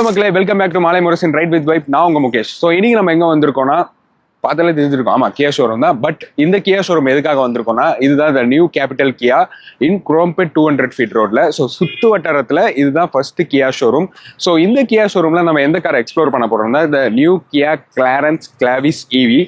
Hello மக்களே welcome back to மாலை முரசின் right with vibe நான் உங்க முகேஷ். ஸோ இன்னைக்கு நம்ம எங்க வந்திருக்கோம்னா பார்த்தாலே தெரிஞ்சிருக்கோம். ஆமா கியா ஷோரூம் தான். பட் இந்த கியா ஷோரூம் எதுக்காக வந்திருக்கோம்னா இதுதான் இந்த new Capital Kia in Chromepet two hundred feet ரோட்ல ஸோ சுத்து வட்டாரத்தில் இதுதான் ஃபர்ஸ்ட் கியா ஷோரூம் ஸோ இந்த கியா ஷோரூம்ல நம்ம எந்த காரை எக்ஸ்ப்ளோர் பண்ண போறோம்னா இந்த new Kia Carens Clavis EV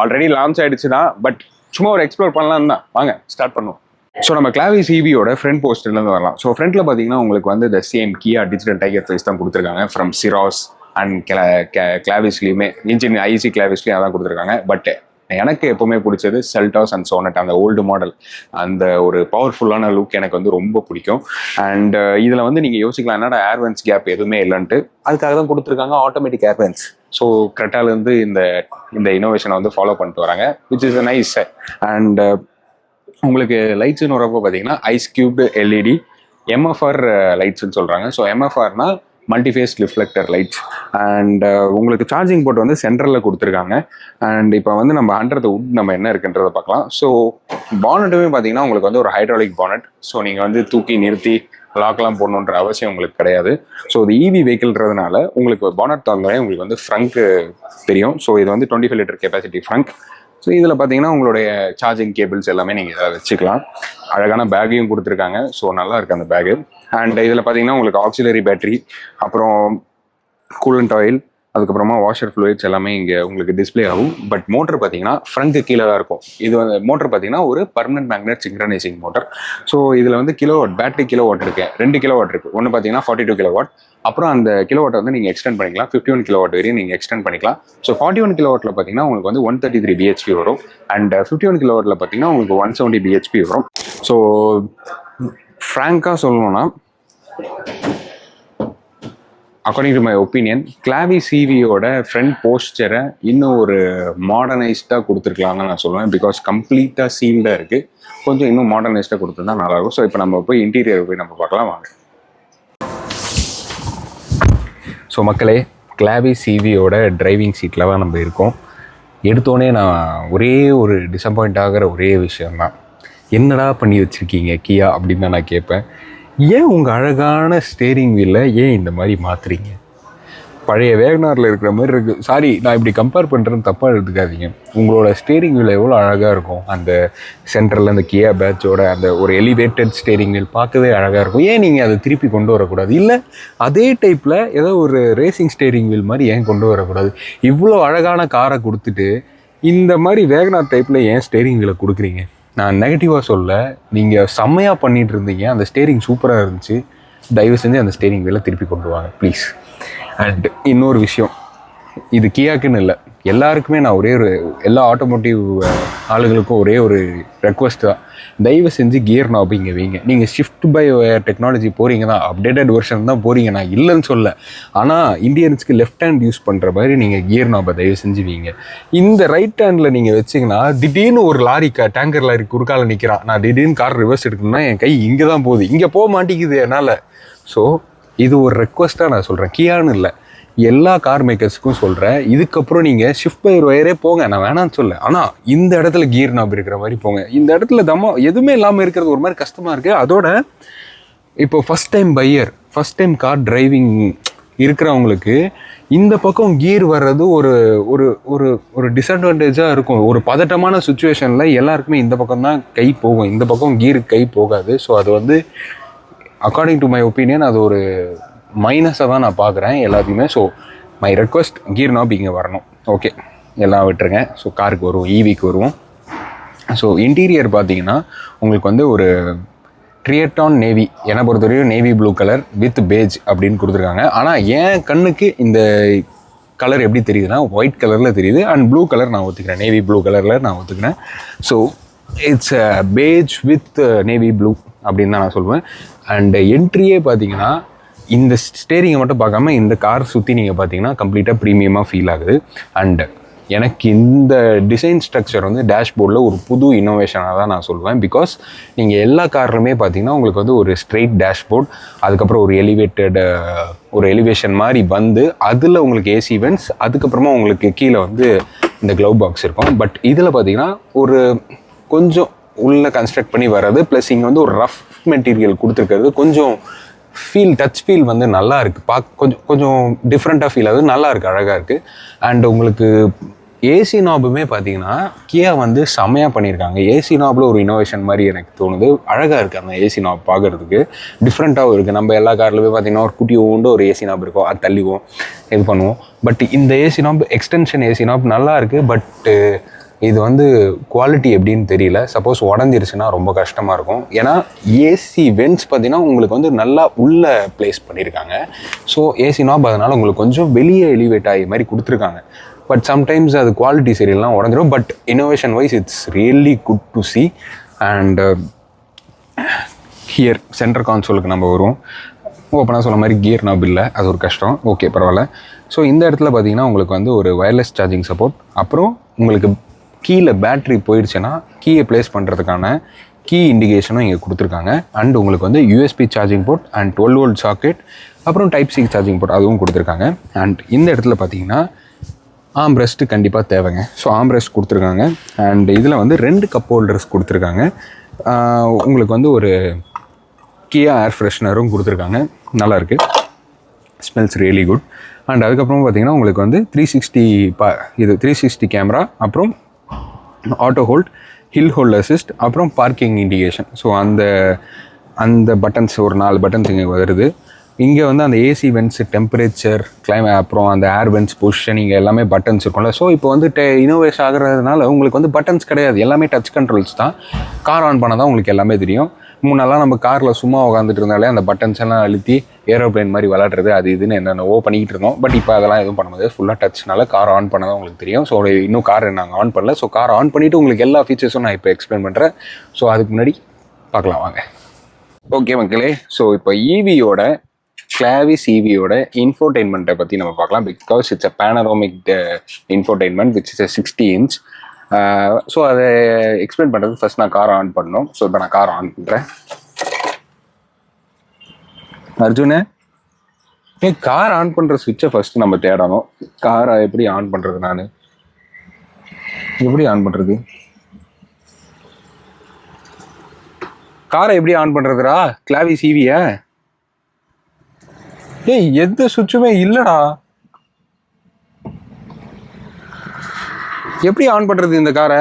already launch ஆயிடுச்சு தான் பட் சும்மா ஒரு எக்ஸ்ப்ளோர் பண்ணலாம் தான் வாங்க ஸ்டார்ட் பண்ணுவோம். ஸோ நம்ம கிளாவிஸ் இவியோட ஃப்ரண்ட் போஸ்ட்லேருந்து வரலாம். ஸோ ஃப்ரண்ட்ல பார்த்தீங்கன்னா உங்களுக்கு வந்து the same Kia digital tiger face தான் கொடுத்துருக்காங்க. ஃப்ரம் சிராஸ் அண்ட் கிளாவிஸ்லையுமே இன்ஜின் ஐசி கிளாவிஸ்லையும் அதான் கொடுத்துருக்காங்க. பட் எனக்கு எப்பவுமே பிடிச்சது செல்டாஸ் அண்ட் சோனட் அந்த ஓல்டு மாடல் அந்த ஒரு பவர்ஃபுல்லான லுக் எனக்கு வந்து ரொம்ப பிடிக்கும். அண்ட் இதில் வந்து நீங்கள் யோசிக்கலாம் என்னடா ஏர்வென்ஸ் கேப் எதுவுமே இல்லைன்ட்டு. அதுக்காக தான் கொடுத்துருக்காங்க ஆட்டோமேட்டிக் ஏர்வென்ஸ் ஸோ கரெக்டாலேருந்து இந்த இந்த இனோவேஷனை வந்து ஃபாலோ பண்ணிட்டு வராங்க which is a nice and உங்களுக்கு லைட்ஸ்னு வரப்போ பார்த்தீங்கன்னா ஐஸ் கியூப்டு எல்இடி எம்எஃப்ஆர் லைட்ஸ்ன்னு சொல்கிறாங்க so எம்எஃப்ஆர்னா multi face reflector lights and உங்களுக்கு சார்ஜிங் போர்ட் வந்து சென்ட்ரலில் கொடுத்துருக்காங்க. அண்ட் இப்போ வந்து நம்ம ஹண்ட்ரட் உட் நம்ம என்ன இருக்குன்றதை பார்க்கலாம். ஸோ பானட்டுமே பார்த்தீங்கன்னா உங்களுக்கு வந்து ஒரு ஹைட்ராலிக் பானட் ஸோ நீங்கள் வந்து தூக்கி நிறுத்தி லாக்லாம் போடணுன்ற அவசியம் உங்களுக்கு கிடையாது. ஸோ இது இவி வெஹிக்கிள்ன்றதுனால உங்களுக்கு பானட் தாங்களே உங்களுக்கு வந்து ஃப்ரங்க்கு தெரியும். ஸோ இது வந்து twenty five litre capacity frunk so இதில் பார்த்தீங்கன்னா உங்களுடைய சார்ஜிங் கேபிள்ஸ் எல்லாமே நீங்கள் இதில் வச்சுக்கலாம். அழகான பேக்கையும் கொடுத்துருக்காங்க. ஸோ நல்லா இருக்குது அந்த பேகு அண்ட் இதில் பார்த்தீங்கன்னா உங்களுக்கு ஆக்சிலரி பேட்டரி அப்புறம் கூலண்ட் ஆயில் அதுக்கப்புறமா வாஷர் ஃப்ளூயிட்ஸ் எல்லாமே இங்கே உங்களுக்கு டிஸ்ப்ளே ஆகும். பட் மோட்டர் பார்த்தீங்கன்னா ஃப்ரண்க்கு கீழே தான் இருக்கும். இது வந்து மோட்டர் பார்த்தீங்கன்னா ஒரு permanent magnet synchronising motor so இதில் வந்து kilo watt battery kilo watt இருக்கு. ரெண்டு கிலோ வாட் இருக்குது ஒன்று பார்த்தீங்கன்னா ஃபார்ட்டி டூ கிலோ வாட் அப்புறம் அந்த கிலோ வாட்டை வந்து நீங்கள் எக்ஸ்டெண்ட் பண்ணிக்கலாம். ஃபிஃப்டி ஒன் கிலோ வாட் வரையும் நீங்கள் எக்ஸ்டெண்ட் பண்ணிக்கலாம். ஸோ ஃபார்ட்டி ஒன் கிலோ வாட்டில் பார்த்தீங்கன்னா உங்களுக்கு வந்து ஒன் தேர்ட்டி த்ரீ பிஹெச்பி வரும். And fifty uh, one kilo வாட்டில் பார்த்தீங்கன்னா உங்களுக்கு ஒன் செவன்ட்டி பிஹெச்பி வரும். ஸோ ஃப்ராங்காக சொல்லணும்னா அக்கார்டிங் டு மை ஒப்பீனியன் கிளாவி சிவியோட ஃப்ரண்ட் போஸ்டரை இன்னும் ஒரு மாடர்னைஸ்டாக கொடுத்துருக்கலாம்னு நான் சொல்லுவேன். பிகாஸ் கம்ப்ளீட்டாக சீல்டாக இருக்குது கொஞ்சம் இன்னும் மாடர்னைஸ்டாக கொடுத்துருந்தா நல்லாயிருக்கும். ஸோ இப்போ நம்ம போய் இன்டீரியர் போய் நம்ம பார்க்கலாம். வாங்க. ஸோ மக்களே கிளாவி சிவியோட டிரைவிங் சீட்டில் தான் நம்ம இருக்கோம். எடுத்தோடனே நான் ஒரே ஒரு டிசப்பாயிண்ட் ஆகிற ஒரே விஷயம்தான். என்னடா பண்ணி வச்சுருக்கீங்க கியா அப்படின்னு தான் நான் கேட்பேன். ஏன் உங்கள் அழகான ஸ்டேரிங் வீலில் ஏன் இந்த மாதிரி மாற்றுறீங்க பழைய வேகனாரில் இருக்கிற மாதிரி இருக்குது சாரி நான் இப்படி கம்பேர் பண்ணுறேன்னு தப்பாக எடுத்துக்காதீங்க. உங்களோட ஸ்டேரிங் வீல் எவ்வளோ அழகாக இருக்கும்? அந்த சென்டரில் அந்த கியா பேட்சோட அந்த ஒரு எலிவேட்டட் ஸ்டேரிங் வீல் பார்க்கவே அழகாக இருக்கும். ஏன் நீங்கள் அதை திருப்பி கொண்டு வரக்கூடாது? இல்லை அதே டைப்பில் ஏதோ ஒரு ரேசிங் ஸ்டேரிங் வீல் மாதிரி ஏன் கொண்டு வரக்கூடாது? இவ்வளோ அழகான காரை கொடுத்துட்டு இந்த மாதிரி வேகனார் டைப்பில் ஏன் ஸ்டேரிங் வீலை கொடுக்குறீங்க? நான் நெகட்டிவாக சொல்ல நீங்கள் செம்மையாக பண்ணிகிட்டு இருந்தீங்க. அந்த ஸ்டேரிங் சூப்பராக இருந்துச்சு. தயவு செஞ்சு அந்த ஸ்டேரிங் வேலை திருப்பி கொண்டு வாங்க ப்ளீஸ் அண்ட் இன்னொரு விஷயம் இது கியாக்குன்னு இல்லை. எல்லாருக்குமே நான் ஒரே ஒரு எல்லா ஆட்டோமோட்டிவ் ஆளுகளுக்கும் ஒரே ஒரு ரெக்வஸ்ட் தான். தயவு செஞ்சு கியர் நாபிங்க வீங்க வைங்க. நீங்கள் ஷிஃப்ட் பை டெக்னாலஜி போகிறீங்க தான் அப்டேட்டட் வெர்ஷன் தான் போகிறீங்க நான் இல்லைன்னு சொல்ல. ஆனால் இந்தியன்ஸ்க்கு லெஃப்ட் ஹேண்ட் யூஸ் பண்ணுற மாதிரி நீங்கள் கியர் நாபை தயவு செஞ்சு வைங்க. இந்த ரைட் ஹேண்டில் நீங்கள் வச்சிங்கன்னா திடீர்னு ஒரு லாரி க டேங்கர் லாரி குறுக்கால நிற்கிறான் நான் திடீர்னு கார் ரிவர்ஸ் எடுக்கணும்னா என் கை இங்கே தான் போகுது. இங்கே போக மாட்டேங்குது என்னால். ஸோ இது ஒரு ரெக்வஸ்ட்டாக நான் சொல்கிறேன் கியான்னு இல்லை. எல்லா கார் மேக்கர்ஸுக்கும் சொல்கிறேன் இதுக்கப்புறம் நீங்கள் ஷிஃப்ட் பயிர் ஒயரே போங்க. நான் வேணாம்னு சொல்ல ஆனால் இந்த இடத்துல கீர் நாப் இருக்கிற மாதிரி போங்க. இந்த இடத்துல தம்மா எதுவுமே இல்லாமல் இருக்கிறது ஒரு மாதிரி கஷ்டமாக இருக்குது அதோட இப்போ first time buyer first time car driving இருக்கிறவங்களுக்கு இந்த பக்கம் கீர் வர்றது ஒரு ஒரு ஒரு ஒரு டிஸ்அட்வான்டேஜாக இருக்கும். ஒரு பதட்டமான சுச்சுவேஷனில் எல்லாருக்குமே இந்த பக்கம் தான் கை போகும். இந்த பக்கம் கீருக்கு கை போகாது. ஸோ அது வந்து அக்கார்டிங் டு மை ஒப்பீனியன் அது ஒரு மைனஸை தான் நான் பார்க்குறேன் எல்லாத்தையுமே. So my request gear knob இங்கே வரணும். ஓகே எல்லாம் விட்டுருங்க. ஸோ காருக்கு வருவோம் ஈவிக்கு வருவோம். ஸோ இன்டீரியர் பார்த்தீங்கன்னா உங்களுக்கு வந்து ஒரு ட்ரியட்டான் நேவி என்னை பொறுத்தவரையும் navy blue colour with beige அப்படின்னு கொடுத்துருக்காங்க. ஆனால் என் கண்ணுக்கு இந்த கலர் எப்படி தெரியுதுன்னா ஒயிட் கலரில் தெரியுது. அண்ட் ப்ளூ கலர் நான் ஒத்துக்கிறேன். நேவி ப்ளூ கலரில் நான் ஒத்துக்கிறேன். So it's beige with navy blue அப்படின்னு தான் நான் சொல்லுவேன் அண்ட் என்ட்ரியே பார்த்தீங்கன்னா இந்த ஸ்டேரிங்கை மட்டும் பார்க்காம இந்த கார் சுற்றி நீங்கள் பார்த்தீங்கன்னா கம்ப்ளீட்டாக ப்ரீமியமாக ஃபீல் ஆகுது. அண்டு எனக்கு இந்த டிசைன் ஸ்ட்ரக்சர் வந்து டேஷ்போர்டில் ஒரு புது இன்னோவேஷனாக தான் நான் சொல்லுவேன் பிகாஸ் நீங்கள் எல்லா கார்லுமே பார்த்தீங்கன்னா உங்களுக்கு வந்து ஒரு ஸ்ட்ரெயிட் டேஷ்போர்ட் அதுக்கப்புறம் ஒரு எலிவேட்டட் ஒரு எலிவேஷன் மாதிரி வந்து அதில் உங்களுக்கு ஏசி வென்ட்ஸ் அதுக்கப்புறமா உங்களுக்கு கீழே வந்து இந்த க்ளவ் பாக்ஸ் இருக்கும். பட் இதில் பார்த்தீங்கன்னா ஒரு கொஞ்சம் உள்ளே கன்ஸ்ட்ரக்ட் பண்ணி வர்றது ப்ளஸ் இங்கே வந்து ஒரு ரஃப் மெட்டீரியல் கொடுத்துருக்கிறது கொஞ்சம் ஃபீல் டச் ஃபீல் வந்து நல்லா இருக்குது பார்க்க கொஞ்சம் கொஞ்சம் டிஃப்ரெண்ட்டாக ஃபீல் ஆகுது. நல்லா இருக்குது அழகாக இருக்குது அண்ட் உங்களுக்கு ஏசி நாபுமே பார்த்தீங்கன்னா கியா வந்து செம்மையாக பண்ணியிருக்காங்க ஏசி நாபில் ஒரு இனோவேஷன் மாதிரி எனக்கு தோணுது. அழகாக இருக்குது அந்த ஏசி நாப் பார்க்குறதுக்கு டிஃப்ரெண்ட்டாகவும் இருக்குது நம்ம எல்லா காரில் பார்த்தீங்கன்னா ஒரு குட்டி உண்டு ஒரு ஏசி நாப் இருக்கும். அது தள்ளிவோம் இது பண்ணுவோம். பட் இந்த AC knob extension AC knob நல்லா இருக்குது பட்டு இது வந்து குவாலிட்டி எப்படின்னு தெரியல. சப்போஸ் உடஞ்சிருச்சுன்னா ரொம்ப கஷ்டமாக இருக்கும். ஏன்னா ஏசி வென்ஸ் பார்த்தீங்கன்னா உங்களுக்கு வந்து நல்லா உள்ளே ப்ளேஸ் பண்ணியிருக்காங்க ஸோ ஏசி நாப் அதனால் உங்களுக்கு கொஞ்சம் வெளியே எலிவேட் ஆகி மாதிரி கொடுத்துருக்காங்க. பட் சம்டைம்ஸ் அது குவாலிட்டி சரியெல்லாம் உடஞ்சிரும். But innovation wise it's really good to see and here centre கான்சோலுக்கு நம்ம வருவோம். ஓப்பனாக சொன்ன மாதிரி கியர் நாப் இல்லை. அது ஒரு கஷ்டம். ஓகே பரவாயில்ல. ஸோ இந்த இடத்துல பார்த்தீங்கன்னா உங்களுக்கு வந்து ஒரு வயர்லெஸ் சார்ஜிங் சப்போர்ட் அப்புறம் உங்களுக்கு கீழே பேட்ரி போயிடுச்சுன்னா கீயை ப்ளேஸ் பண்ணுறதுக்கான கீ இண்டிகேஷனும் இங்கே கொடுத்துருக்காங்க. அண்ட் உங்களுக்கு வந்து USB charging port and twelve volt socket அப்புறம் டைப் சி சார்ஜிங் போர்ட் அதுவும் கொடுத்துருக்காங்க. அண்ட் இந்த இடத்துல பார்த்தீங்கன்னா ஆம்ரெஸ்ட்டு கண்டிப்பாக தேவைங்க. ஸோ ஆம்ரெஸ்ட் கொடுத்துருக்காங்க. அண்ட் இதில் வந்து ரெண்டு கப் ஹோல்டர்ஸ் கொடுத்துருக்காங்க. உங்களுக்கு வந்து ஒரு கியா ஏர் ஃப்ரெஷ்னரும் கொடுத்துருக்காங்க. நல்லாயிருக்கு ஸ்மெல்ஸ் ரியலி குட் அண்ட் அதுக்கப்புறம் பார்த்தீங்கன்னா உங்களுக்கு வந்து த்ரீ சிக்ஸ்டி பா இது த்ரீ சிக்ஸ்டி கேமரா அப்புறம் auto hold hill hold assist அப்புறம் பார்க்கிங் இண்டிகேஷன் ஸோ அந்த அந்த பட்டன்ஸ் ஒரு நாலு பட்டன்ஸ் இங்கே வருது. இங்கே வந்து அந்த ஏசி வென்ஸ் டெம்பரேச்சர் கிளைமே அப்புறம் அந்த ஏர் வென்ஸ் பொசிஷன் இங்கே எல்லாமே பட்டன்ஸ் இருக்கும்ல. ஸோ இப்போ வந்து டெ இனோவேஷன் ஆகிறதுனால உங்களுக்கு வந்து பட்டன்ஸ் கிடையாது. எல்லாமே டச் கண்ட்ரோல்ஸ் தான். கார் ஆன் பண்ணால் தான் உங்களுக்கு எல்லாமே தெரியும். முன்னெல்லாம் நம்ம காரில் சும்மா உட்காந்துட்டு இருந்தாலே அந்த பட்டன்ஸ் எல்லாம் அழுத்தி ஏரோப்ளேன் மாதிரி விளாட்றது அது இதுன்னு என்னென்னவோ பண்ணிக்கிட்டு இருந்தோம். பட் இப்போ அதெல்லாம் எதுவும் பண்ண முடியாது. ஃபுல்லாக டச்னால கார் ஆன் பண்ணதான் உங்களுக்கு தெரியும். ஸோ இன்னும் கார் நாங்கள் ஆன் பண்ணல. ஸோ கார் ஆன் பண்ணிவிட்டு உங்களுக்கு எல்லா ஃபீச்சர்ஸும் நான் இப்போ எக்ஸ்பிளைன் பண்ணுறேன் ஸோ அதுக்கு முன்னாடி பார்க்கலாம் வாங்க. ஓகே மக்களே. ஸோ இப்போ ஈவியோட கிளாவிஸ் ஈவியோட இன்ஃபோர்டைன்மெண்ட்டை பற்றி நம்ம பார்க்கலாம். Because it's a panoramic infotainment which is a sixty inch so அதை எக்ஸ்பிளைன் பண்ணுறது ஃபர்ஸ்ட் நான் கார் ஆன் பண்ணணும். ஸோ இப்போ நான் கார் ஆன் பண்ணுறேன் அர்ஜுனே ஏ கார் ஆன் பண்ணுற சுவிட்சை ஃபர்ஸ்ட் நம்ம தேடணும். காரை எப்படி ஆன் பண்ணுறது நான்? எப்படி ஆன் பண்ணுறது காரை எப்படி ஆன் பண்ணுறதுடா கிளாவி சிவிய e ஏய் எந்த சுவிட்சுமே இல்லைடா. எப்படி ஆன் பண்ணுறது இந்த காரை?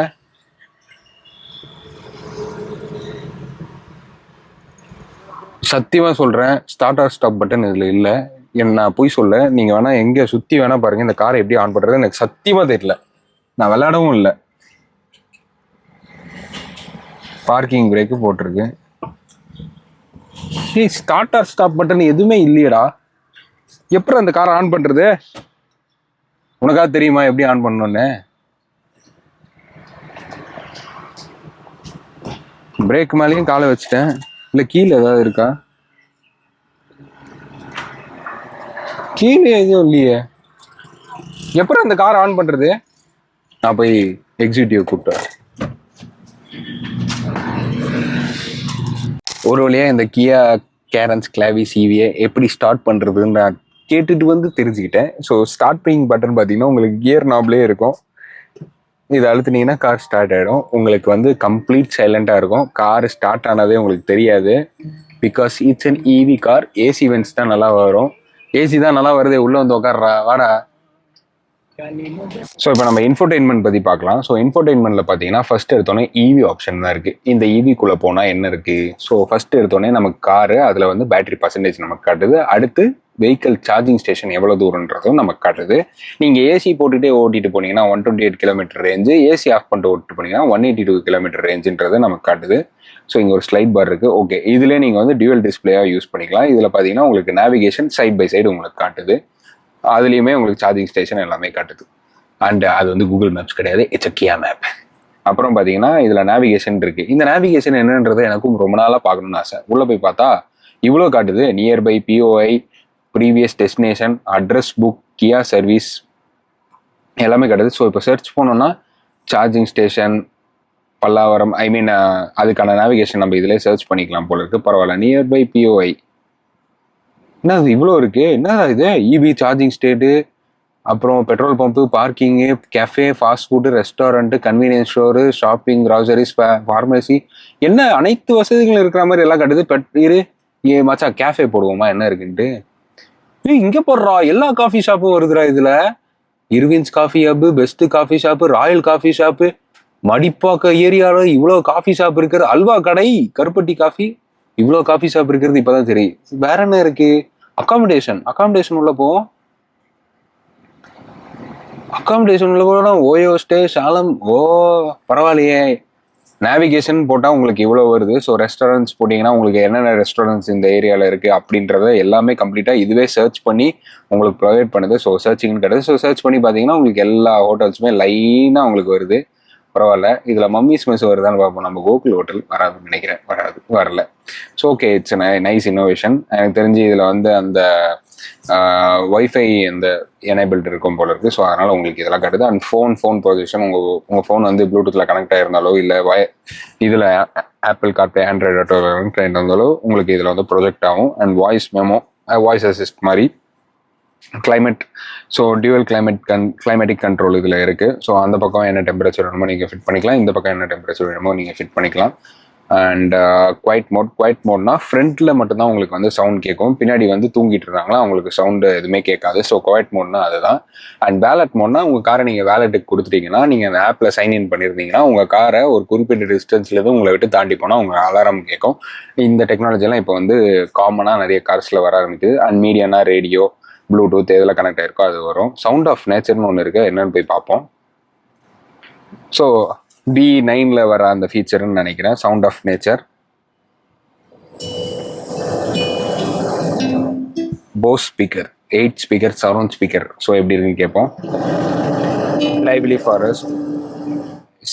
சத்தியமாக சொல்கிறேன் ஸ்டார்ட் ஆர் ஸ்டாப் பட்டன் இதில் இல்லை. என்ன நான் போய் சொல்ல நீங்கள் வேணால் எங்கே சுற்றி வேணால் பாருங்கள் இந்த காரை எப்படி ஆன் பண்ணுறது எனக்கு சத்தியமாக தெரியல. நான் விளையாடவும் இல்லை. பார்க்கிங் பிரேக்கு போட்டிருக்கு. ஏய் ஸ்டார்ட் ஆர் ஸ்டாப் பட்டன் எதுவுமே இல்லையடா. எப்படி அந்த காரை ஆன் பண்ணுறது உனக்கா தெரியுமா எப்படி ஆன் பண்ணணும்னு? பிரேக் மேலேயும் காலை வச்சுட்டேன். இல்லை கீழே ஏதாவது இருக்கா? கீழே எதுவும் இல்லையே. எப்படி அந்த காரை ஆன் பண்ணுறது நான் போய் எக்ஸிக்யூட்டிவ் கூப்பிட்டேன் ஒரு வழியாக இந்த கியா கேரன்ஸ் கிளாவி சிவியை எப்படி ஸ்டார்ட் பண்ணுறதுன்னு நான் கேட்டுட்டு வந்து தெரிஞ்சுக்கிட்டேன். ஸோ ஸ்டார்டிங் பட்டன் பார்த்தீங்கன்னா உங்களுக்கு கியர் நாப்லேயே இருக்கும். இதை அழுத்துனீங்கன்னா கார் ஸ்டார்ட் ஆகிடும் உங்களுக்கு வந்து கம்ப்ளீட் சைலண்ட்டாக இருக்கும். கார் ஸ்டார்ட் ஆனதே உங்களுக்கு தெரியாது. Because it's and EV car AC vents தான் நல்லா வரும். ஏசி தான் நல்லா வருது உள்ளே வந்து உட்கார்றா வாடா. ஸோ இப்போ நம்ம இன்ஃபோடைன்மெண்ட் பற்றி பார்க்கலாம். ஸோ இன்ஃபோடைன்மெண்ட்டில் பார்த்தீங்கன்னா ஃபஸ்ட் எடுத்தோன்னே இவி ஆப்ஷன் தான் இருக்குது இந்த இவிக்குள்ளே போனால் என்ன இருக்குது ஸோ ஃபஸ்ட் எடுத்தோடனே நமக்கு காரு அதில் வந்து பேட்டரி பர்சன்டேஜ் நமக்கு காட்டுது. அடுத்து வெஹிக்கிள் சார்ஜிங் ஸ்டேஷன் எவ்வளோ தூரன்றதும் நமக்கு காட்டுது. நீங்கள் ஏசி போட்டுகிட்டே ஓட்டிட்டு போனீங்கன்னா one twenty eight kilometre range AC off பண்ணிட்டு ஓட்டிட்டு போனீங்கன்னா ஒன் எயிட்டி டூ கிலோமீட்டர் ரேஞ்சுன்றது நமக்கு காட்டுது. ஸோ இங்கே ஒரு ஸ்லைட் பார் இருக்குது ஓகே இதில் நீங்கள் வந்து டியூவல் டிஸ்பிளேயாக யூஸ் பண்ணிக்கலாம். இதில் பார்த்தீங்கன்னா உங்களுக்கு நேவிகேஷன் சைட் பை சைடு உங்களுக்கு காட்டுது. அதுலேயுமே உங்களுக்கு சார்ஜிங் ஸ்டேஷன் எல்லாமே காட்டுது. அண்ட் அது வந்து கூகுள் மேப்ஸ் கிடையாது. இட்ஸ் அ கியா மேப் அப்புறம் பார்த்தீங்கன்னா இதில் நேவிகேஷன் இருக்குது இந்த நேவிகேஷன் என்னன்றது எனக்கும் ரொம்ப நாளாக பார்க்கணுன்னு ஆசை. உள்ளே போய் பார்த்தா இவ்வளோ காட்டுது. Nearby POI previous destination address book Kia service எல்லாமே கிடையாது. ஸோ இப்போ சர்ச் பண்ணோன்னா charging station Pallavaram I mean அதுக்கான நேவிகேஷன் நம்ம இதிலே சர்ச் பண்ணிக்கலாம் போல இருக்குது பரவாயில்ல. நியர்பை பிஓஐ என்ன இவ்வளோ இருக்குது என்ன இது? இபி சார்ஜிங் ஸ்டேட்டு அப்புறம் petrol pump parking cafe fast food restaurant convenience store shopping groceries pharmacy என்ன அனைத்து வசதிகளும் இருக்கிற மாதிரி எல்லாம் கட்டுது பெட் இரு ஏ மச்சா கேஃபே போடுவோமா? என்ன இருக்குன்ட்டு? ஏய் போடுறா. எல்லா காஃபி ஷாப்பும் வருதுடா இதுல. இருவின்ஸ் coffee hub best coffee shop royal coffee shop மடிப்பாக்க ஏரியால இவ்வளோ காஃபி ஷாப் இருக்கிறது அல்வா கடை கருப்பட்டி காஃபி இவ்வளோ காஃபி ஷாப் இருக்கிறது இப்பதான் தெரியும். வேற என்ன இருக்கு? அக்காமடேஷன் அக்காமடேஷன் உள்ள போவோம் அக்காமடேஷன் உள்ள போனா ஓயோ ஸ்டே சாலம். ஓ பரவாயில்லையே. நேவிகேஷன் போட்டால் உங்களுக்கு இவ்வளோ வருது. ஸோ ரெஸ்டாரண்ட்ஸ் போட்டிங்கன்னா உங்களுக்கு என்னென்ன ரெஸ்டாரண்ட்ஸ் இந்த ஏரியாவில் இருக்குது அப்படின்றத எல்லாமே கம்ப்ளீட்டாக இதுவே சர்ச் பண்ணி உங்களுக்கு ப்ரொவைட் பண்ணுது. ஸோ சர்ச்சிங்னு கிடையாது. ஸோ சர்ச் பண்ணி பார்த்தீங்கன்னா உங்களுக்கு எல்லா ஹோட்டல்ஸுமே லைனாக உங்களுக்கு வருது. பரவாயில்ல. இதில் மம்மிஸ் மெஸ் வருதான்னு பார்ப்போம். நம்ம கோகுல் ஹோட்டல் வராதுன்னு நினைக்கிறேன். வராது. வரல. So okay it's nice innovation எனக்கு தெரிஞ்சு இதில் வந்து அந்த ஒய்ஃபை அந்த எனேபிள்ட் இருக்கும் போல இருக்குது ஸோ அதனால் உங்களுக்கு இதெல்லாம் காட்டுது அண்ட் ஃபோன் ஃபோன் பொசிஷன் உங்கள் உங்கள் ஃபோன் வந்து ப்ளூடூத்தில் கனெக்ட் ஆயிருந்தாலோ இல்லை வய இதில் Apple CarPlay Android Auto connect இருந்தாலோ உங்களுக்கு இதில் வந்து ப்ரொஜெக்ட் ஆகும். And voice memo voice assist மாதிரி கிளைமேட் ஸோ டியூவல் கிளைமேட் கன் கிளைமேட்டிக் கண்ட்ரோல் இதில் இருக்குது ஸோ அந்த பக்கம் என்ன டெம்பரேச்சர் வேணுமோ நீங்கள் ஃபிட் பண்ணிக்கலாம். இந்த பக்கம் என்ன டெம்பரேச்சர் வேணுமோ நீங்கள் ஃபிட் பண்ணிக்கலாம். அண்ட் குவைட் மோட் குவைட் மோட்னா ஃப்ரண்ட்டில் மட்டும்தான் உங்களுக்கு வந்து சவுண்ட் கேட்கும். பின்னாடி வந்து தூங்கிட்டு இருந்தாங்களா அவங்களுக்கு சவுண்டு எதுவுமே கேட்காது. ஸோ குவைட் மோட்னா அதுதான். அண்ட் வேலட் மோட்னா உங்கள் காரை நீங்கள் வேலெட்டுக்கு கொடுத்துட்டீங்கன்னா நீங்கள் அந்த ஆப்பில் சைன் இன் பண்ணியிருந்தீங்கன்னா உங்கள் காரை ஒரு குறிப்பிட்ட டிஸ்டன்ஸ்லேருந்து உங்களை விட்டு தாண்டி போனால் உங்கள் அலாரம் கேட்கும். இந்த டெக்னாலஜிலாம் இப்போ வந்து காமனாக நிறைய கார்ஸில் வர ஆரம்பிக்குது. அண்ட் மீடியானா ரேடியோ ப்ளூடூத் எதில் கனெக்ட் ஆயிருக்கோ அது வரும். சவுண்ட் ஆஃப் நேச்சர்னு ஒன்று இருக்குது என்னென்னு போய் பார்ப்போம். ஸோ டி நைனில் வர அந்த ஃபீச்சர்னு நினைக்கிறேன் sound of nature Bose speaker eight speaker surround speaker so எப்படி இருக்குன்னு கேட்போம். Lively forest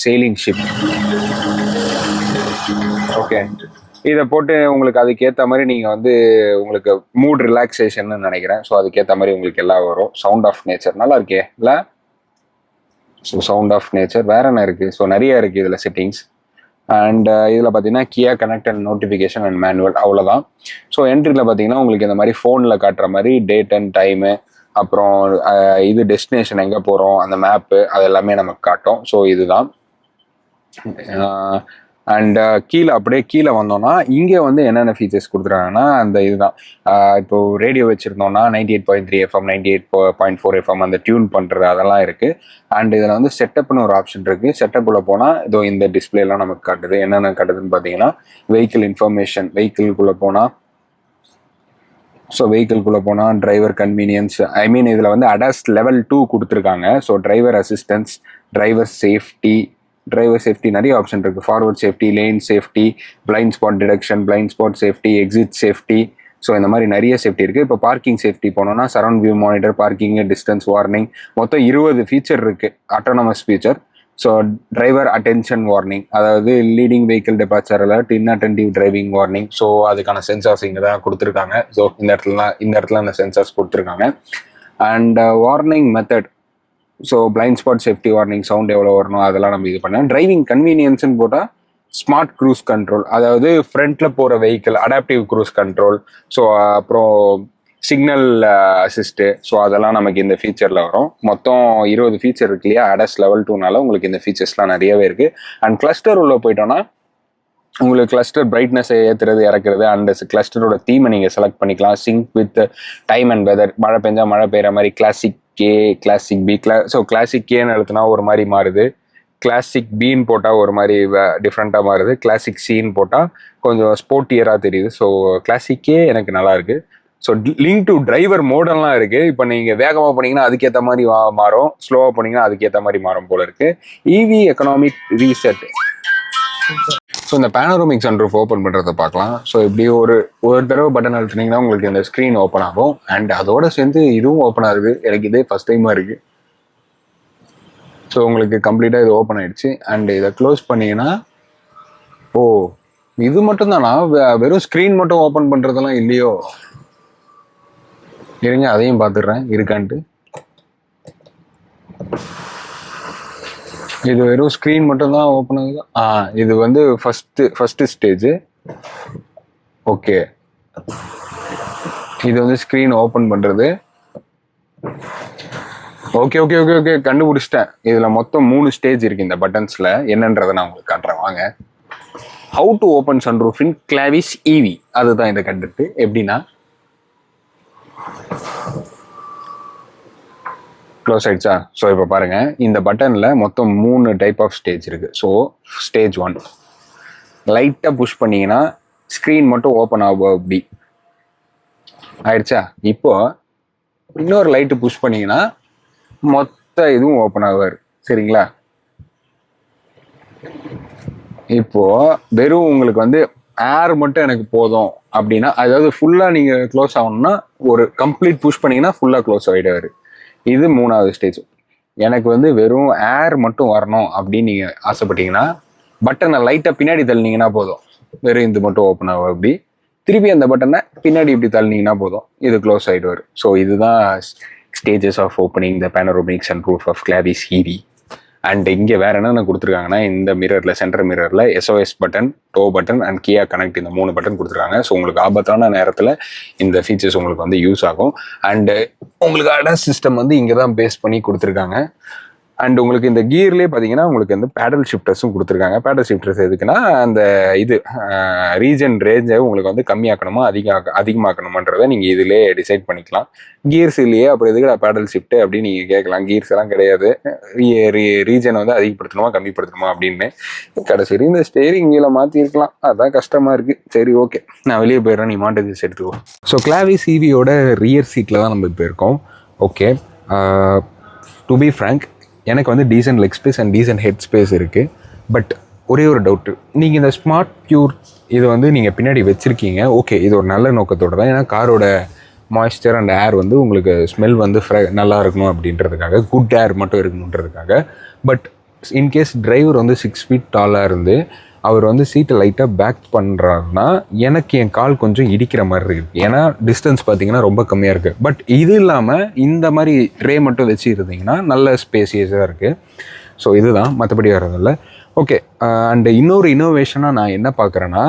sailing ship okay இதை போட்டு உங்களுக்கு அதுக்கேற்ற மாதிரி நீங்கள் வந்து உங்களுக்கு மூட் ரிலாக்ஸேஷன் நினைக்கிறேன். ஸோ அதுக்கேற்ற மாதிரி உங்களுக்கு எல்லாம் வரும். சவுண்ட் ஆஃப் நேச்சர் நல்லா இருக்கே இல்லை? ஸோ சவுண்ட் ஆஃப் நேச்சர் வேற என்ன இருக்குது ஸோ நிறைய இருக்குது இதில் செட்டிங்ஸ் அண்ட் uh, இதில் பார்த்தீங்கன்னா Kia connect and notification and manual அவ்வளோதான் ஸோ என்ட்ரியில் பார்த்தீங்கன்னா உங்களுக்கு இந்த மாதிரி ஃபோனில் காட்டுற மாதிரி டேட் அண்ட் டைமு அப்புறம் uh, இது டெஸ்டினேஷன் எங்கே போகிறோம் அந்த மேப்பு அது எல்லாமே நமக்கு காட்டும். ஸோ இதுதான். Uh, அண்ட் uh, கீழே அப்படியே கீழே வந்தோம்னா இங்கே வந்து என்னென்ன ஃபீச்சர்ஸ் கொடுத்துருக்காங்கன்னா அந்த இதுதான். இப்போ radio வச்சுருந்தோம்னா ninety eight point three FM ninety eight point four FM அந்த டியூன் பண்ணுறது அதெல்லாம் இருக்குது அண்ட் இதில் வந்து செட்டப்னு ஒரு ஆப்ஷன் இருக்குது செட்டப்பில் போனால் இதோ இந்த டிஸ்பிளேலாம் நமக்கு காட்டுது. என்னென்ன காட்டுதுன்னு பார்த்தீங்கன்னா வெஹிக்கிள் இன்ஃபர்மேஷன் வெஹிக்கிள்குள்ளே போனால் ஸோ வெஹிக்கிள்குள்ளே போனால் டிரைவர் கன்வீனியன்ஸ் ஐ மீன் இதில் வந்து அடாஸ் லெவல் டூ கொடுத்துருக்காங்க. So driver assistance driver safety driver safety நிறைய ஆப்ஷன் இருக்குது forward safety lane safety blind spot detection blind spot safety exit safety so இந்த மாதிரி நிறைய சேஃப்டி இருக்குது இப்போ பார்க்கிங் சேஃப்டி போனோம்னா surround view monitor parking distance warning மொத்தம் இருபது ஃபீச்சர் இருக்குது autonomous feature so driver attention warning அதாவது leading vehicle departure alert inattentive driving warning so அதுக்கான சென்சார்ஸ் இங்கே தான் கொடுத்துருக்காங்க. ஸோ இந்த இடத்துல இந்த இடத்துல அந்த சென்சார்ஸ் கொடுத்துருக்காங்க. And warning method so blind spot safety warning sound எவ்வளோ வரணும் அதெல்லாம் நம்ம இது பண்ணலாம். டிரைவிங் கன்வீனியன்ஸ்னு போட்டால் ஸ்மார்ட் க்ரூஸ் கண்ட்ரோல் அதாவது ஃப்ரண்ட்டில் போகிற vehicle adaptive cruise control so அப்புறம் சிக்னல் அசிஸ்ட்டு ஸோ அதெல்லாம் நமக்கு இந்த ஃபீச்சரில் வரும். மொத்தம் இருபது ஃபீச்சர் இருக்கு இல்லையா? அடஸ் லெவல் டூனால உங்களுக்கு இந்த ஃபீச்சர்ஸ்லாம் நிறையவே இருக்குது அண்ட் கிளஸ்டர் உள்ளே போயிட்டோன்னா உங்களுக்கு கிளஸ்டர் பிரைட்னஸை ஏற்றுறது இறக்குறது அண்ட் கிளஸ்டரோட தீமை நீங்கள் செலக்ட் பண்ணிக்கலாம். Sync with time and weather மழை பெஞ்சால் மழை பெய்கிற மாதிரி கிளாசிக் கே கிளாசிக் பி கிளா ஸோ கிளாசிக் கேன்னு எழுத்துனா ஒரு மாதிரி மாறுது. கிளாசிக் பின்னு போட்டால் ஒரு மாதிரி டிஃப்ரெண்ட்டாக மாறுது. கிளாசிக் சீன் போட்டால் கொஞ்சம் ஸ்போர்ட்டியராக தெரியுது. ஸோ கிளாசிக்கே எனக்கு நல்லாயிருக்கு ஸோ லிங்க் டு டிரைவர் மோடெல்லாம் இருக்குது இப்போ நீங்கள் வேகமாக போனீங்கன்னா அதுக்கேற்ற மாதிரி மாறும். ஸ்லோவாக போனீங்கன்னா அதுக்கேற்ற மாதிரி மாறும் போல இருக்குது இவி எக்கனாமிக் ரீசெட் ஸோ இந்த பேனரோமிக் சன்ரூஃப் ஓப்பன் பண்ணுறதை பார்க்கலாம். ஸோ இப்படி ஒரு ஒரு தடவை பட்டன் அழுத்துனீங்கன்னா உங்களுக்கு இந்த ஸ்க்ரீன் ஓப்பன் ஆகும். அண்ட் அதோட சேர்ந்து இதுவும் ஓப்பன் ஆகுது எனக்கு இதே ஃபர்ஸ்ட் டைமாக இருக்குது ஸோ உங்களுக்கு கம்ப்ளீட்டாக இது ஓப்பன் ஆயிடுச்சு. அண்ட் இதை க்ளோஸ் பண்ணீங்கன்னா ஓ இது மட்டும் தானா வெறும் ஸ்க்ரீன் மட்டும் ஓப்பன் பண்ணுறதெல்லாம் இல்லையோ? இருங்க அதையும் பார்த்துடுறேன். இருக்கான்ட்டு. இது வெறும் ஸ்க்ரீன் மட்டும் தான் ஓப்பன் ஆகுது? ஆ இது வந்து ஃபர்ஸ்ட் ஃபர்ஸ்ட் ஸ்டேஜ் ஓகே இது வந்து ஸ்க்ரீன் ஓப்பன் பண்றது. ஓகே ஓகே ஓகே ஓகே கண்டுபிடிச்சிட்டேன். இதுல மொத்தம் மூணு ஸ்டேஜ் இருக்கு இந்த பட்டன்ஸ்ல என்னன்றதை நான் உங்களுக்கு காட்டுறேன். வாங்க. How to open sunroof in Clavis EV அதுதான் இந்த கண்டுட்டு எப்படின்னா க்ளோஸ் ஆயிடுச்சா? ஸோ இப்போ பாருங்க. இந்த பட்டனில் மொத்தம் மூணு டைப் ஆஃப் ஸ்டேஜ் இருக்கு. ஸோ ஸ்டேஜ் ஒன் லைட்டாக புஷ் பண்ணீங்கன்னா ஸ்க்ரீன் மட்டும் ஓப்பன் ஆகும் அப்படி ஆயிடுச்சா? இப்போ இன்னொரு லைட்டு புஷ் பண்ணீங்கன்னா மொத்த இதுவும் ஓப்பன் ஆகுவார் சரிங்களா? இப்போ வெறும் உங்களுக்கு வந்து ஏர் மட்டும் எனக்கு போதும் அப்படின்னா அதாவது ஃபுல்லாக நீங்கள் க்ளோஸ் ஆகணும்னா ஒரு கம்ப்ளீட் புஷ் பண்ணீங்கன்னா ஃபுல்லாக க்ளோஸ் ஆகிடுவார் இது மூணாவது ஸ்டேஜ் எனக்கு வந்து வெறும் ஏர் மட்டும் வரணும் அப்படின்னு நீங்கள் ஆசைப்பட்டீங்கன்னா பட்டனை லைட்டாக பின்னாடி தள்ளினீங்கன்னா போதும். வெறும் இது மட்டும் ஓப்பன் ஆகும் அப்படி. திருப்பி அந்த பட்டனை பின்னாடி இப்படி தள்ளினீங்கன்னா போதும். இது க்ளோஸ் ஆகிடுவார் ஸோ இதுதான் stages of opening the panoramics and proof of Clavis EV and இங்கே வேற என்னென்ன கொடுத்துருக்காங்கன்னா இந்த மிரரில் centre மிரரில் SOS button tow button and Kia connect இந்த மூணு பட்டன் கொடுத்துருக்காங்க. ஸோ உங்களுக்கு ஆபத்தான நேரத்தில் இந்த ஃபீச்சர்ஸ் உங்களுக்கு வந்து யூஸ் ஆகும். அண்டு உங்களுக்கு அடஸ் சிஸ்டம் வந்து இங்கே தான் பேஸ் பண்ணி கொடுத்துருக்காங்க. அண்ட் உங்களுக்கு இந்த கியர்லேயே பார்த்தீங்கன்னா உங்களுக்கு வந்து பேடல் ஷிஃப்டர்ஸும் கொடுத்துருக்காங்க. பேடல் ஷிஃப்டர்ஸ் எதுக்குன்னா அந்த இது ரீஜன் ரேஞ்சை உங்களுக்கு வந்து கம்மியாக்கணுமா அதிகமாக அதிகமாக்கணுமான்றதை நீங்கள் இதிலே டிசைட் பண்ணிக்கலாம். கியர்ஸ் இல்லையே அப்புறம் எதுக்கு பேடல் ஷிஃப்ட்டு அப்படின்னு நீங்கள் கேட்கலாம். கியர்ஸ் எல்லாம் கிடையாது. ரீஜனை வந்து அதிகப்படுத்தணுமா கம்மிப்படுத்தணுமா அப்படின்னு கடைசி இந்த ஸ்டேரிங் வீலை மாற்றிருக்கலாம் அதான் கஷ்டமாக இருக்குது சரி ஓகே நான் வெளியே போயிடுறேன். நீ மாண்டேஜஸ் எடுத்துக்கோ. ஸோ கிளாவி சிவியோட ரியர் சீட்டில் தான் நம்ம இப்போ இருக்கோம். ஓகே டு பி ஃப்ரங்க் எனக்கு வந்து decent leg space and decent head space இருக்குது பட் ஒரே ஒரு டவுட்டு நீங்கள் இந்த ஸ்மார்ட் ப்யூர் இது வந்து நீங்கள் பின்னாடி வச்சுருக்கீங்க. ஓகே இது ஒரு நல்ல நோக்கத்தோட தான். ஏன்னா காரோட மாய்ஸ்சர் அண்ட் ஏர் வந்து உங்களுக்கு ஸ்மெல் வந்து ஃப்ரெ நல்லா இருக்கணும் அப்படின்றதுக்காக குட் ஏர் மட்டும் இருக்கணுன்றதுக்காக. பட் இன்கேஸ் டிரைவர் வந்து சிக்ஸ் ஃபீட் டாலாக இருந்து அவர் வந்து சீட்டை லைட்டாக பேக் பண்ணுறாருன்னா எனக்கு என் கால் கொஞ்சம் இடிக்கிற மாதிரி இருக்குது ஏன்னா டிஸ்டன்ஸ் பார்த்தீங்கன்னா ரொம்ப கம்மியாக இருக்குது பட் இது இல்லாமல் இந்த மாதிரி ட்ரே மட்டும் வச்சு இருந்தீங்கன்னா நல்ல ஸ்பேசியஸாக இருக்குது ஸோ இதுதான். மற்றபடி வர்றதில்ல ஓகே அண்ட் இன்னொரு இன்னோவேஷனாக நான் என்ன பார்க்குறேன்னா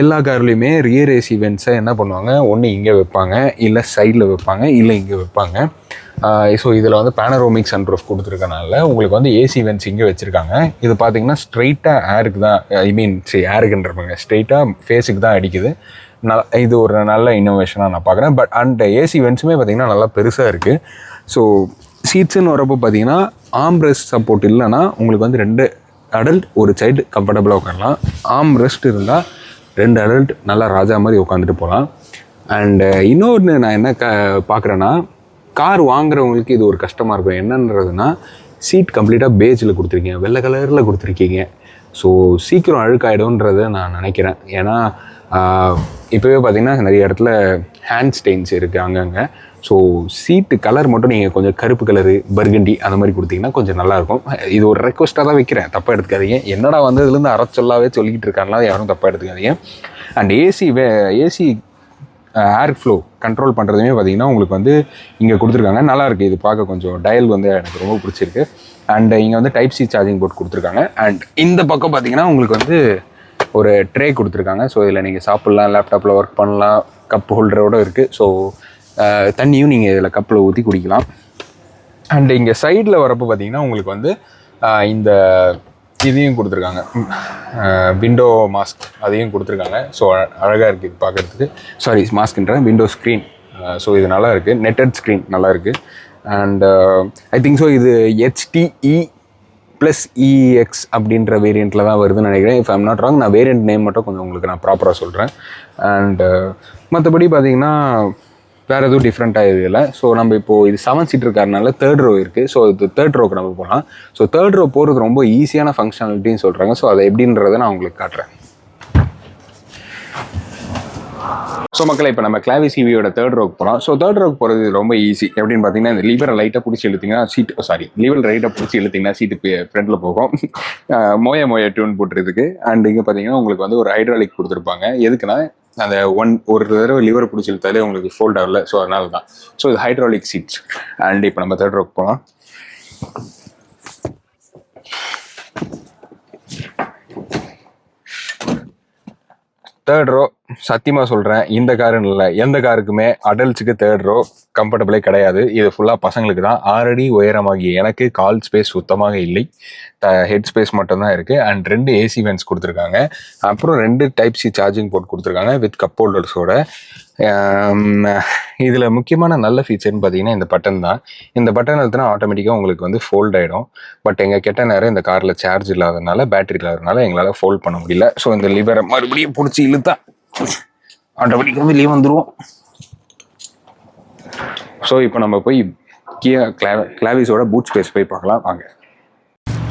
எல்லா கார்லேயுமே ரியர் ஏசி வென்ட்ஸை என்ன பண்ணுவாங்க? ஒன்று இங்கே வைப்பாங்க இல்லை சைடில் வைப்பாங்க இல்லை இங்கே வைப்பாங்க. ஸோ இதில் வந்து பேனரோமிக் சன்ரூஃப் கொடுத்துருக்கனால உங்களுக்கு வந்து ஏசி வென்ட்ஸ் இங்கே வச்சுருக்காங்க. இது பார்த்தீங்கன்னா ஸ்ட்ரெயிட்டாக ஏருக்கு தான் ஐ மீன் சரி ஏருக்குன்றப்பாங்க ஸ்ட்ரெயிட்டாக ஃபேஸுக்கு தான் அடிக்குது. ந இது ஒரு நல்ல இன்னோவேஷனாக நான் பார்க்குறேன் பட் அண்ட் ஏசி வென்ட்ஸுமே பார்த்திங்கன்னா நல்லா பெருசாக இருக்குது ஸோ சீட்ஸுன்னு வரப்போ பார்த்தீங்கன்னா ஆம்ரெஸ் சப்போர்ட் இல்லைன்னா உங்களுக்கு வந்து ரெண்டு அடல்ட் ஒரு சைடு கம்ஃபர்டபுளாக உட்காரலாம். ஆம் ரெஸ்ட் இருந்தால் ரெண்டு அடல்ட் நல்லா ராஜா மாதிரி உட்காந்துட்டு போகலாம் அண்டு uh, இன்னொன்று நான் என்ன க பார்க்குறேன்னா கார் வாங்குறவங்களுக்கு இது ஒரு கஷ்டமாக இருக்கும். என்னன்றதுன்னா சீட் கம்ப்ளீட்டாக பேஜில் கொடுத்துருக்கீங்க. வெள்ளை கலரில் கொடுத்துருக்கீங்க. ஸோ சீக்கிரம் அழுக்காயிடும்ன்றதை நான் நினைக்கிறேன். ஏன்னா uh, இப்போவே பார்த்தீங்கன்னா நிறைய இடத்துல ஹேண்ட் ஸ்டெயின்ஸ் இருக்குது அங்கங்கே. ஸோ சீட்டு கலர் மட்டும் நீங்கள் கொஞ்சம் கருப்பு கலரு பர்கண்டி அந்த மாதிரி கொடுத்தீங்கன்னா கொஞ்சம் நல்லாயிருக்கும். இது ஒரு ரெக்வஸ்ட்டாக தான் வைக்கிறேன். தப்பாக எடுத்துக்காதீங்க. என்னடா வந்ததுலேருந்து அறச்சொல்லாவே சொல்லிக்கிட்டு இருக்காங்களா யாரும் தப்பாக எடுத்துக்காதீங்க. And AC way AC air flow control பண்ணுறதுமே பார்த்தீங்கன்னா உங்களுக்கு வந்து இங்கே கொடுத்துருக்காங்க. நல்லாயிருக்கு. இது பார்க்க கொஞ்சம் டயல் வந்து எனக்கு ரொம்ப பிடிச்சிருக்கு. அண்ட் இங்கே வந்து டைப் சி சார்ஜிங் போர்ட் கொடுத்துருக்காங்க. அண்ட் இந்த பக்கம் பார்த்தீங்கன்னா உங்களுக்கு வந்து ஒரு ட்ரே கொடுத்துருக்காங்க. ஸோ இதில் நீங்கள் சாப்பிட்லாம் லேப்டாப்பில் ஒர்க் பண்ணலாம் கப் ஹோல்டரோடு இருக்குது ஸோ தண்ணியும் நீங்கள் இதில் கப்பில் ஊற்றி குடிக்கலாம். அண்ட் இங்கே சைடில் வரப்போ பார்த்தீங்கன்னா உங்களுக்கு வந்து இந்த இதையும் கொடுத்துருக்காங்க. விண்டோ மாஸ்க் அதையும் கொடுத்துருக்காங்க. ஸோ அழகாக இருக்குது இது பார்க்குறதுக்கு சாரி மாஸ்க்ன்ற விண்டோ ஸ்க்ரீன் ஸோ இது நல்லா இருக்குது நெட்டட் ஸ்க்ரீன் நல்லா இருக்குது அண்ட் ஐ திங்க் ஸோ இது ஹெச்டிஇ ப்ளஸ் இஎக்ஸ் அப்படின்ற வேரியண்ட்டில் தான் வருதுன்னு நினைக்கிறேன். இஃப் ஐம் நாட் ராங் நான் வேரியண்ட் நேம் மட்டும் கொஞ்சம் உங்களுக்கு நான் ப்ராப்பராக சொல்கிறேன் அண்டு மற்றபடி பார்த்தீங்கன்னா வேறு எதுவும் டிஃப்ரெண்ட்டாக இது இல்லை. ஸோ நம்ம இப்போது இது செவன் சீட் இருக்கிறதுனால தேர்ட் ரோ இருக்குது ஸோ இது தேர்ட் ரோக்கு நம்ம போகலாம் ஸோ தேர்ட் ரோ போகிறது ரொம்ப ஈஸியான ஃபங்க்ஷனாலிட்டின்னு சொல்கிறாங்க ஸோ அதை எப்படின்றத நான் உங்களுக்கு காட்டுறேன். ஸோ மக்களை இப்போ நம்ம கிளாவி சிவியோட தேர்ட் ரோக் போகிறோம் ஸோ தேர்ட் ரோக் போகிறது ரொம்ப ஈஸி எப்படின்னு பார்த்தீங்கன்னா இந்த லீவரை லைட்டாக பிடிச்சி இழுத்தீங்கன்னா சீட் சாரி லீவர் ரைட்டாக பிடிச்சி இழுத்தீங்கன்னா சீட்டு ஃப்ரண்ட்டில் போகும். மோய மோய டியூன் போட்டுறதுக்கு. அண்ட் இங்கே பார்த்தீங்கன்னா உங்களுக்கு வந்து ஒரு ஹைட்ராலிக் கொடுத்துருப்பாங்க. எதுக்குன்னா அந்த ஒன் ஒரு தடவை லிவர் பிடிச்சி இழுத்தாலே உங்களுக்கு ஃபோல்ட் ஆகல. ஸோ அதனால தான் ஸோ இது ஹைட்ராலிக் சீட்ஸ் அண்ட் இப்போ நம்ம தேர்ட் ரோக் போகலாம் தேர்ட் ரோ சத்தியமாக சொல்கிறேன் இந்த காருன்னு இல்லை. எந்த காருக்குமே அடல்ட்ஸுக்கு தேர்ட் ரோ கம்ஃபர்டபுளே கிடையாது. இது ஃபுல்லாக பசங்களுக்கு தான். ஆறடி உயரமாகிய எனக்கு கால் ஸ்பேஸ் சுத்தமாக இல்லை. ஹெட் ஸ்பேஸ் மட்டும்தான் இருக்குது அண்ட் ரெண்டு ஏசி வென்ஸ் கொடுத்துருக்காங்க. அப்புறம் ரெண்டு டைப் சி சார்ஜிங் போர்ட் கொடுத்துருக்காங்க வித் கப் ஹோல்டர்ஸோட இதில் முக்கியமான நல்ல ஃபீச்சர்னு பார்த்தீங்கன்னா இந்த பட்டன் தான். இந்த பட்டன் அழுத்தினா ஆட்டோமேட்டிக்காக உங்களுக்கு வந்து ஃபோல்ட் ஆகிடும் பட் எங்கள் கெட்ட நேரம் இந்த காரில் சார்ஜ் இல்லாதனால பேட்டரி இல்லாதனால எங்களால் ஃபோல்ட் பண்ண முடியல. ஸோ இந்த லிவரை மறுபடியும் பிடிச்சி இழுத்தா ஆட்டோமேட்டிக்காக வெளியே வந்துடுவோம் ஸோ இப்போ நம்ம போய் கியா கிளா கிளாவிஸோட பூட் ஸ்பேஸ் போய் பார்க்கலாம். வாங்க.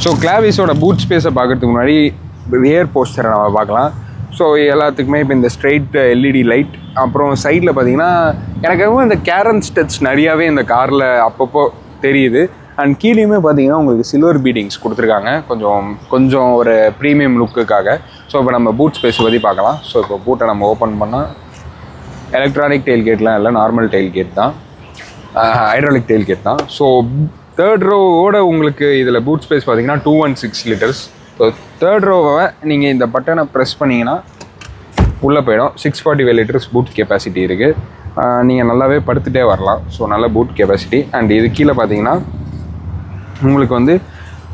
ஸோ கிளாவிஸோட பூட் ஸ்பேஸை பார்க்குறதுக்கு முன்னாடி ரியர் போஸ்டரை நம்ம பார்க்கலாம். ஸோ எல்லாத்துக்குமே இப்போ இந்த ஸ்ட்ரெயிட் எல்இடி லைட் அப்புறம் சைடில் பார்த்தீங்கன்னா எனக்கு இந்த கேரன் டச் நிறையாவே இந்த காரில் அப்பப்போ தெரியுது. அண்ட் கீழேயுமே பார்த்தீங்கன்னா உங்களுக்கு சில்வர் பீடிங்ஸ் கொடுத்துருக்காங்க. கொஞ்சம் கொஞ்சம் ஒரு ப்ரீமியம் லுக்குக்காக ஸோ இப்போ நம்ம பூட் ஸ்பேஸ் பற்றி பார்க்கலாம். ஸோ இப்போ பூட்டை நம்ம ஓப்பன் பண்ணால் எலக்ட்ரானிக் டெயில் கேட்லாம் இல்லை நார்மல் டெயில் கேட் தான். ஹைட்ராலிக் டெயில் கேட் தான். ஸோ தேர்ட் ரோவோட உங்களுக்கு இதில் பூட் ஸ்பேஸ் பார்த்தீங்கன்னா two one six litres so third ரோவை நீங்கள் இந்த பட்டனை ப்ரெஸ் பண்ணிங்கன்னா உள்ளே போயிடும். Six forty five litres boot capacity இருக்குது நீங்கள் நல்லாவே படுத்துகிட்டே வரலாம். ஸோ நல்ல பூட் கெப்பாசிட்டி அண்ட் இது கீழே பார்த்தீங்கன்னா உங்களுக்கு வந்து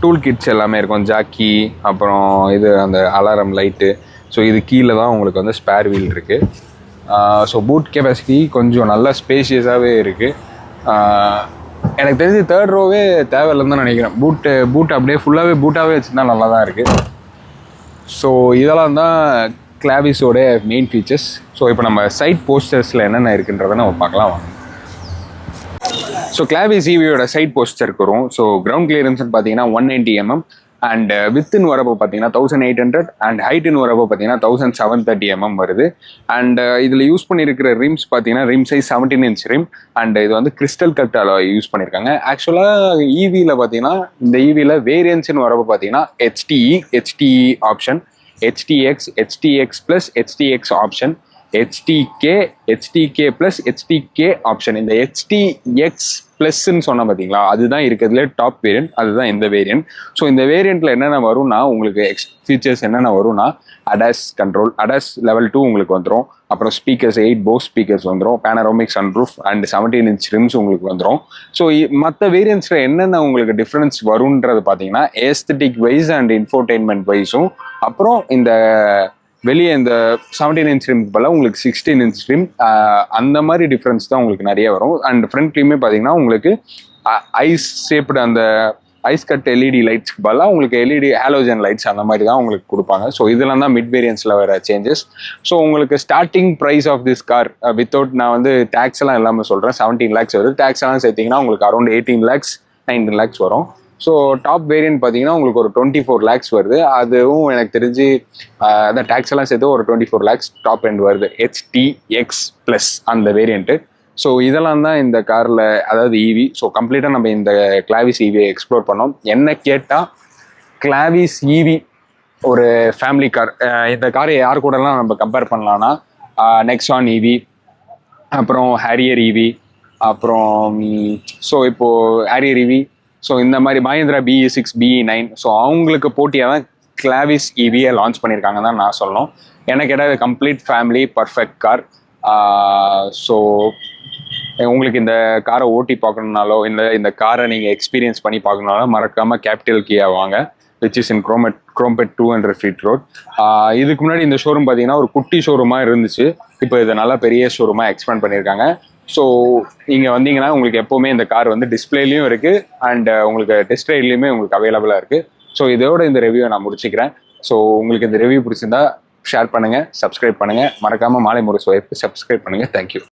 டூல் கிட்ஸ் எல்லாமே இருக்கும். ஜாக்கி அப்புறம் இது அந்த அலாரம் லைட்டு ஸோ இது கீழே தான் உங்களுக்கு வந்து ஸ்பேர் வீல் இருக்குது ஸோ பூட் கெப்பாசிட்டி கொஞ்சம் நல்ல ஸ்பேஷியஸாகவே இருக்குது எனக்கு தெரிஞ்சு தேர்ட் ரோவே தேவையில்லைன்னு தான் நினைக்கிறேன். பூட்டு பூட் அப்படியே ஃபுல்லாகவே பூட்டாகவே வச்சுருந்தா நல்லா தான் இருக்குது ஸோ இதெல்லாம் தான் கிளாவிஸோட மெயின் ஃபீச்சர்ஸ் ஸோ இப்போ நம்ம சைட் போஸ்டர்ஸில் என்னென்ன இருக்குன்றதை நம்ம பார்க்கலாம். வாங்க ஸோ கிளாவிஸ் ஈவியோட சைட் போஸ்டருக்கு வரும் ஸோ கிரவுண்ட் கிளியரன்ஸ்னு பார்த்தீங்கன்னா ஒன் நைன்டி எம்எம் அண்ட் வித்துன்னு வரப்போ பார்த்தீங்கன்னா தௌசண்ட் எயிட் ஹண்ட்ரட் அண்ட் ஹைட்டுன்னு வரப்போ பார்த்தீங்கன்னா தௌசண்ட் செவன் தேர்ட்டி எம்எம் வருது. அண்ட் இதில் யூஸ் பண்ணியிருக்கிற ரிம்ஸ் பார்த்தீங்கன்னா rim size seventeen inch rim and இது வந்து கிறிஸ்டல் கட்டால யூஸ் பண்ணியிருக்காங்க ஆக்சுவலாக ஈவியில் பார்த்தீங்கன்னா இந்த ஈவியில் வேரியன்ஸ்னு வரப்போ பார்த்தீங்கன்னா HTE HTE option HTX HTX plus HTX option HTK HTK plus HTK option இந்த ஹெச்டிஎக்ஸ் ப்ளஸ்ன்னு சொன்னால் பார்த்தீங்களா அதுதான் இருக்கிறதுல டாப் வேரியன்ட் அதுதான் இந்த வேரியன்ட் ஸோ இந்த வேரியண்ட்டில் என்னென்ன வரும்னா உங்களுக்கு எக்ஸ் ஃபீச்சர்ஸ் என்னென்ன வரும்னா ADAS control ADAS level two உங்களுக்கு வந்துடும் அப்புறம் ஸ்பீக்கர்ஸ் எயிட் போஸ் ஸ்பீக்கர்ஸ் வந்துடும் panoramic sunroof and seventeen inch rims உங்களுக்கு வந்துடும் ஸோ மற்ற வேரியன்ஸில் என்னென்ன உங்களுக்கு டிஃப்ரென்ஸ் வரும்ன்றது பார்த்தீங்கன்னா ஏஸ்தட்டிக் வைஸ் அண்ட் இன்ஃபோர்டெயின்மெண்ட் வைஸும் அப்புறம் இந்த வெளியே இந்த செவன்டீன் இன்ச் ரிம் போல உங்களுக்கு சிக்ஸ்டீன் இன்ச் ரிம் அந்த மாதிரி டிஃப்ரென்ஸ் தான் உங்களுக்கு நிறைய வரும். அண்ட் ஃப்ரண்ட்லேயுமே பார்த்தீங்கன்னா உங்களுக்கு ஐஸ் ஷேப்டு அந்த ஐஸ் கட் எல்இடி லைட்ஸ்க்கு பதிலாக உங்களுக்கு எல்இடி ஹாலோஜன் லைட்ஸ் அந்த மாதிரி தான் உங்களுக்கு கொடுப்பாங்க. ஸோ இதெல்லாம் தான் மிட் வேரியன்ஸில் வர சேஞ்சஸ் ஸோ உங்களுக்கு starting price of this car without நான் வந்து டேக்ஸ் எல்லாம் இல்லாமல் சொல்கிறேன் செவன்டீன் லேக்ஸ் வருது டேக்ஸ் எல்லாம் சேர்த்திங்கன்னா உங்களுக்கு around eighteen lakhs nineteen lakhs வரும். ஸோ டாப் வேரியன்ட் பார்த்தீங்கன்னா உங்களுக்கு ஒரு டுவெண்ட்டி ஃபோர் லேக்ஸ் வருது. அதுவும் எனக்கு தெரிஞ்சு அந்த டேக்ஸ் எல்லாம் சேர்த்து ஒரு twenty four lakhs top end வருது ஹெச்டிஎக்ஸ் ப்ளஸ் அந்த வேரியண்ட்டு ஸோ இதெல்லாம் தான் இந்த காரில் அதாவது ஈவி ஸோ கம்ப்ளீட்டாக நம்ம இந்த கிளாவிஸ் இவியை எக்ஸ்ப்ளோர் பண்ணோம். என்ன கேட்டால் கிளாவிஸ் இவி ஒரு ஃபேமிலி கார் இந்த காரை யார் கூடலாம் நம்ம கம்பேர் பண்ணலான்னா நெக்ஸான் ஈவி அப்புறம் ஹேரியர் ஈவி அப்புறம் ஸோ இப்போது ஹேரியர் ஈவி ஸோ இந்த மாதிரி Mahindra BE six BE nine so அவங்களுக்கு போட்டியாக தான் கிளாவிஸ் இவியை லான்ச் பண்ணியிருக்காங்க தான் நான் சொல்லணும். எனக்கு கேட்டால் complete family perfect car so உங்களுக்கு இந்த காரை ஓட்டி பார்க்கணுனாலோ இல்லை இந்த காரை நீங்கள் எக்ஸ்பீரியன்ஸ் பண்ணி பார்க்கணுனாலோ மறக்காமல் கேபிட்டல் கியா வாங்க. Which is in Chromepet Chromepet two hundred feet road இதுக்கு முன்னாடி இந்த ஷோரூம் பார்த்தீங்கன்னா ஒரு குட்டி ஷோரூமாக இருந்துச்சு. இப்போ இதை நல்லா பெரிய ஷோரூமாக எக்ஸ்பேண்ட் பண்ணியிருக்காங்க. ஸோ நீங்கள் வந்தீங்கன்னா உங்களுக்கு எப்போவுமே இந்த கார் வந்து டிஸ்பிளேலையும் இருக்குது அண்ட் உங்களுக்கு டெஸ்ட் ரைட்லேயுமே உங்களுக்கு அவைலபிளாக இருக்குது ஸோ இதோட இந்த ரிவ்யூவை நான் முடிச்சுக்கிறேன். ஸோ உங்களுக்கு இந்த ரிவ்யூ பிடிச்சிருந்தா ஷேர் பண்ணுங்கள் சப்ஸ்கிரைப் பண்ணுங்கள் மறக்காமல் மாலை முரசு வைப்பு சப்ஸ்கிரைப் பண்ணுங்கள் தேங்க்யூ